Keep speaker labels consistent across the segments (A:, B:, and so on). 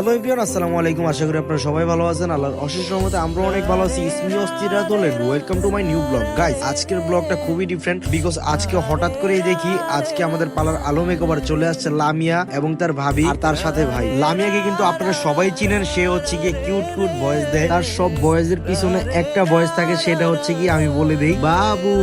A: Hello everyone, আসসালামু আলাইকুম। আশা করি আপনারা সবাই ভালো আছেন। আল্লাহর অশেষ রহমতে আমরা অনেক ভালো আছি। ইসমি অস্থিরা তোলেন welcome to my new blog guys আজকের ব্লগটা খুবই ডিফারেন্ট বিকজ আজকে হঠাৎ করেই দেখি আজকে আমাদের পালার আলো মেকওভার চলে আসছে লামিয়া এবং তার ভাবি আর তার সাথে ভাই। লামিয়াকে কিন্তু আপনারা সবাই চিনেন, সে হচ্ছে গিয়ে কিউট কিউট ভয়েস দেয়। তার সব ভয়েসের পিছনে একটা ভয়েস থাকে, সেটা হচ্ছে কি আমি বলে দেই, বাবু।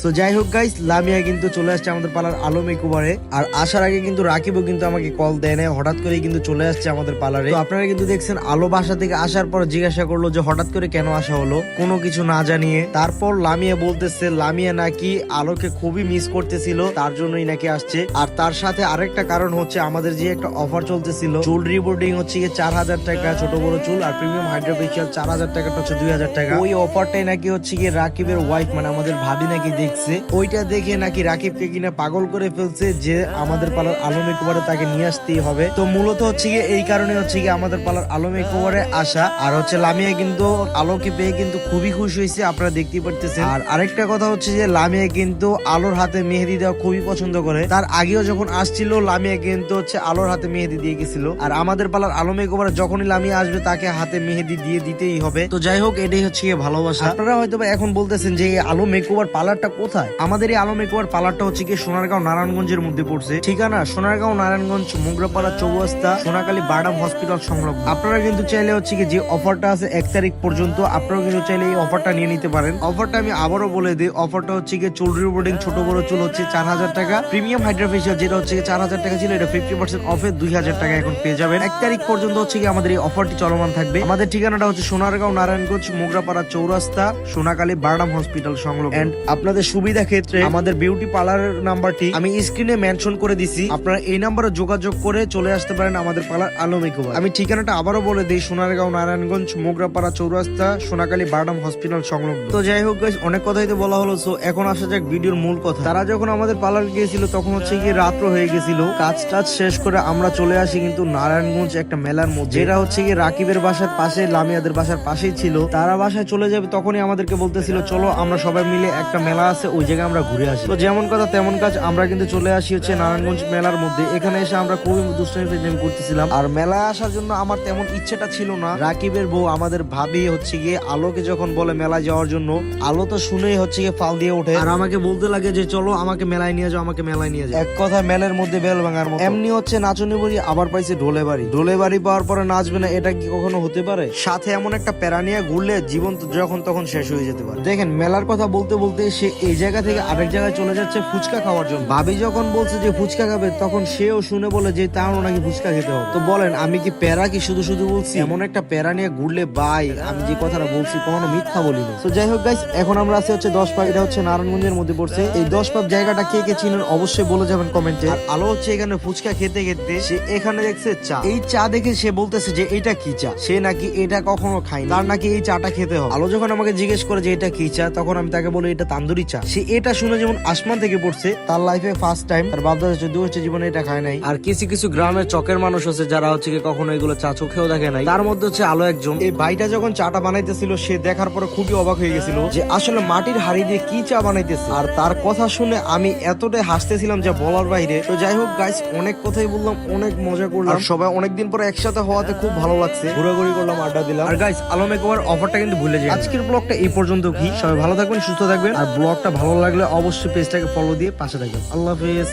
A: সো যাই হোক গাইস লামিয়া কিন্তু চলে আসছে আমাদের পালার আলো মেকওভারে আর আসার আগে কিন্তু রাকিবও কিন্তু আমাকে কল দেয় না হঠাৎ করেই কিন্তু চলে আসছে আমাদের তো আপনারা কিন্তু দেখছেন, আলো বাসা থেকে আসার পর জিজ্ঞাসা করল যে হঠাৎ করে কেন আসা হলো, কোনো কিছু না জানিয়ে। তারপর লামিয়া বলতেছে, লামিয়া নাকি আলোকে খুবই মিস করতেছিল, তার জন্যই নাকি আসছে। আর তার সাথে আরেকটা কারণ হচ্ছে, আমাদের যে একটা অফার চলতেছিল, চুল রিবোর্ডিং হচ্ছে গিয়ে চার হাজার টাকা, ছোট বড় চুল, আর প্রিমিয়াম হাইড্রোফেশিয়াল চার হাজার টাকাটা হচ্ছে দুই হাজার টাকা। ওই অফারটাই নাকি হচ্ছে গিয়ে রাকিবের ওয়াইফ মানে আমাদের ভাবি নাকি দেখছে। ওইটা দেখে নাকি রাকিবকে কিনা পাগল করে ফেলছে যে আমাদের পালার আলম একেবারে তাকে নিয়ে আসতেই হবে। তো মূলত হচ্ছে গিয়ে এই কারণে হচ্ছে গিয়ে আমাদের পালার আলম একেবারে আসা, আর হচ্ছে লামিয়া কিন্তু আলোকে পেয়ে কিন্তু খুবই খুশি হয়েছে, আপনারা দেখতেই পারতেছেন। আর আরেকটা কথা হচ্ছে যে, লামিয়া কিন্তু আলোর হাতে মেহেদি দেওয়া খুবই পছন্দ করে। তার আগেও যখন আসছিল, লামিয়া কিন্তু হচ্ছে আলোর হাতে মেহেদি দিয়ে গেছিল। আর আমাদের পালার আলম একেবারে যখনই লামিয়া আসবে, তাকে হাতে মেহেদি দিয়ে দিতেই হবে। তো যাই হোক, এটাই হচ্ছে ভালোবাসা। আপনারা হয়তো এখন বলতেছেন যে আলো মেকওভার পার্লারটা কোথায়? আমাদের এই আলো মেকওভার পার্লারটা হচ্ছে কি সোনারগাঁও নারায়ণগঞ্জের মধ্যে পড়ছে। ঠিকানা? সোনারগাঁও নারায়ণগঞ্জ, মুগরাপাড়া, চৌরাস্তা সোনাকালী বাডাম হসপিটাল সংলগ্ন। আপনারা কিন্তু চাইলে হচ্ছে কি যে অফারটা আছে এক তারিখ পর্যন্ত আপনারা কিন্তু চাইলে এই অফারটা নিয়ে নিতে পারেন। অফারটা আমি আবারও বলে দিই, অফারটা হচ্ছে কি চুল রিবোর্ডিং ছোট বড় চুল হচ্ছে চার হাজার টাকা। প্রিমিয়াম হাইড্রোফেশিয়াল যেটা হচ্ছে চার হাজার টাকা ছিল, এটা ফিফটি পার্সেন্ট অফে দুই হাজার টাকা এখন পেয়ে যাবেন। এক তারিখ পর্যন্ত হচ্ছে কি আমাদের এই অফারটি চলমান থাকবে। আমাদের ঠিকানাটা হচ্ছে সোনারগাঁও, নারায়ণগঞ্জ, মোগরাপাড়া, চৌরাস্তা সোনাকালী বারডাম হসপিটাল সংলগ্ন। এন্ড আপনাদের সুবিধা ক্ষেত্রে আমাদের বিউটি পার্লারের নাম্বারটি আমি স্ক্রিনে মেনশন করে দিছি। আপনারা এই নাম্বারে যোগাযোগ করে চলে আসতে পারেন আমাদের পার্লার আলো মেকওভার আমি ঠিকানাটা আবারও বলে দিই সোনারগাঁও নারায়ণগঞ্জ মোগরাপাড়া চৌরাস্তা সোনাকালী বারডাম হসপিটাল সংলগ্ন। তো যাই হোক অনেক কথাই তো বলা হলো সো এখন আসা যাক ভিডিওর মূল কথা। তারা যখন আমাদের পার্লার গিয়েছিল তখন হচ্ছে গিয়ে রাত্র হয়ে গেছিল। কাজ টাজ শেষ করে আমরা চলে আসি কিন্তু নারায়ণগঞ্জ একটা মেলার মধ্যে। যেটা হচ্ছে গিয়ে রাকিবের বাসার পাশে লামিয়াদের বাসার পাশেই ছিল। তারা বাসায় চলে যাবে তখনই আমাদেরকে বলতেছিল চলো আমরা সবাই মিলে একটা মেলা আছে ওই জায়গায় আমরা ঘুরে আসি। তো যেমন কথা তেমন কাজ আমরা কিন্তু চলে আসি হচ্ছে নারায়ণগঞ্জ মেলার মধ্যে। এখানে এসে আমরা খুবই দুষ্টামি করতেছিলাম। আর মেলায় আসার জন্য আমার তেমন ইচ্ছেটা ছিল না। রাকিবের বউ আমাদের ভাবি হচ্ছে গিয়ে আলোকে যখন বলে মেলায় যাওয়ার জন্য, আলো তো শুনেই হচ্ছে গিয়ে ফাল দিয়ে ওঠে। আর আমাকে বলতে লাগে যে, চলো, আমাকে মেলায় নিয়ে যাও, আমাকে মেলায় নিয়ে যাও। এক কথা, মেলার মধ্যে বেল ভাঙার মতো। এমনি হচ্ছে নাচনি বুড়ি আবার পাইছে ঢোলে বাড়ি। ঢোলে বাড়ি পাওয়ার পরে নাচবে না, এটা কি কখনো হতে পারে? সাথে এমন একটা প্যারা নিয়ে ঘুরলে জীবন যখন তখন শেষ হয়ে যেতে পারে। দেখেন, মেলার কথা বলতে বলতে সে এই জায়গা থেকে আরেক জায়গায় চলে যাচ্ছে ফুচকা খাওয়ার জন্য। ভাবি যখন বলছে যে ফুচকা খাবে, তখন সেও শুনে বলে যে তারও নাকি ফুচকা খেতে হবে? তো বলেন, আমি কি প্যারা কি শুধু শুধু বলছি? এমন একটা প্যারা নিয়ে ঘুরলে বাই আমি যে কথাটা বলছি কখনো মিথ্যা বলিনি। তো যাই হোক গাইস এখন আমরা আছি হচ্ছে দশ পাক এটা হচ্ছে নারায়ণগঞ্জের মধ্যে পড়ছে। এই দশ পাক জায়গাটা কে কে চিনেন অবশ্যই বলে যাবেন কমেন্টে। আর আলো হচ্ছে এখানে ফুচকা খেতে খেতে সে এখানে দেখছে চা। এই চা দেখে সে বলতেছে যে এটা কি চা? সে নাকি এটা কখনো খায়নি। তার নাকি এই চাটা খেতে হবে। আলো যখন আমাকে জিজ্ঞেস করে যে এটা কি চা তখন আমি তাকে বলি এটা তান্দুরি চা। সে এটা শুনে যেমন আসমান থেকে পড়ছে তার লাইফে ফার্স্ট টাইম তার বাপদাদা যদিও হচ্ছে জীবনে এটা খায় নাই। আর কিছু কিছু গ্রামের চকের মানুষ আছে যারা হচ্ছে কি কখনো এগুলো চা চোখেও দেখে নাই। তার মধ্যে হচ্ছে আলো একজন। এই ভাইটা যখন চাটা বানাইতেছিল সে দেখার পরে খুবই অবাক হয়ে গেছিল যে আসলে মাটির হাড়ি দিয়ে কি চা বানাইতেছে? আর তার কথা শুনে আমি এতটাই হাসতেছিলাম যে বলার বাইরে। তো যাই হোক গাইস অনেক কথাই বললাম অনেক মজা করলাম। আর সবাই অনেকদিন পরে একসাথে হওয়াতে খুব ভালো লাগছে। ঘোরাঘুরি করলাম আড্ডা দিলাম। আর গাইস আলম একবার অফারটা কিন্তু ভুলে যাই। আজকের ব্লগটা এই পর্যন্ত কি? সবাই ভালো থাকবেন সুস্থ থাকবেন। আর ব্লগটা ভালো লাগলে অবশ্যই পেজটাকে ফলো দিয়ে পাশে থাকবেন। আল্লাহ হাফেজ।